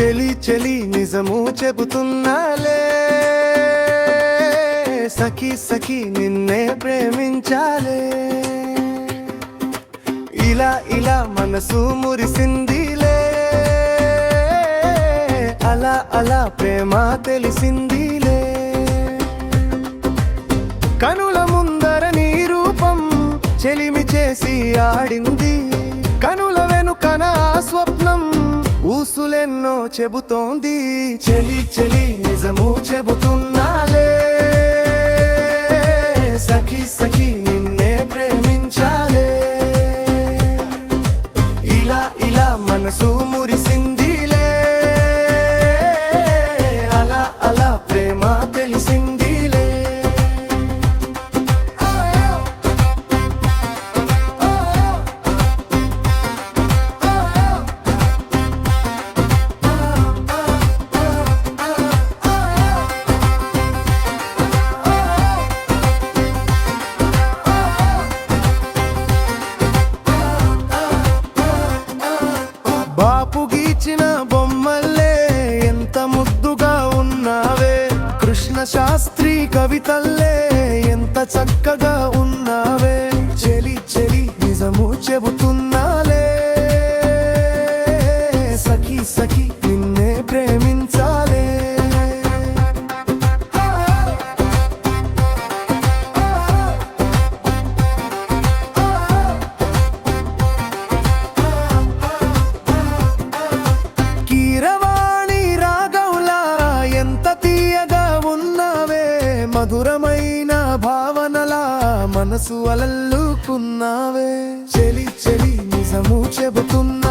చెలి చెలి నిజము చెబుతున్నాలే. సఖి సఖి నిన్నే ప్రేమించాలే. ఇలా ఇలా మనసు మురిసిందిలే. అలా అలా ప్రేమ తెలిసిందిలే. కనుల ముందర నీ రూపం చెలిమి చేసి ఆడింది. ఊసులెన్నో చెబుతోంది. చెలి చెలి నిజము చెబుతున్నాలే. సఖి సఖి నిన్నే ప్రేమించాలే. ఇలా ఇలా మనసు బాపు గీచిన బొమ్మల్లే ఎంత ముద్దుగా ఉన్నావే. కృష్ణ శాస్త్రి కవితల్లే ఎంత చక్కగా మధురమైన భావనలా మనసు అలల్లుకున్నావే. చెలి చెలి నిజము చెబుతున్నా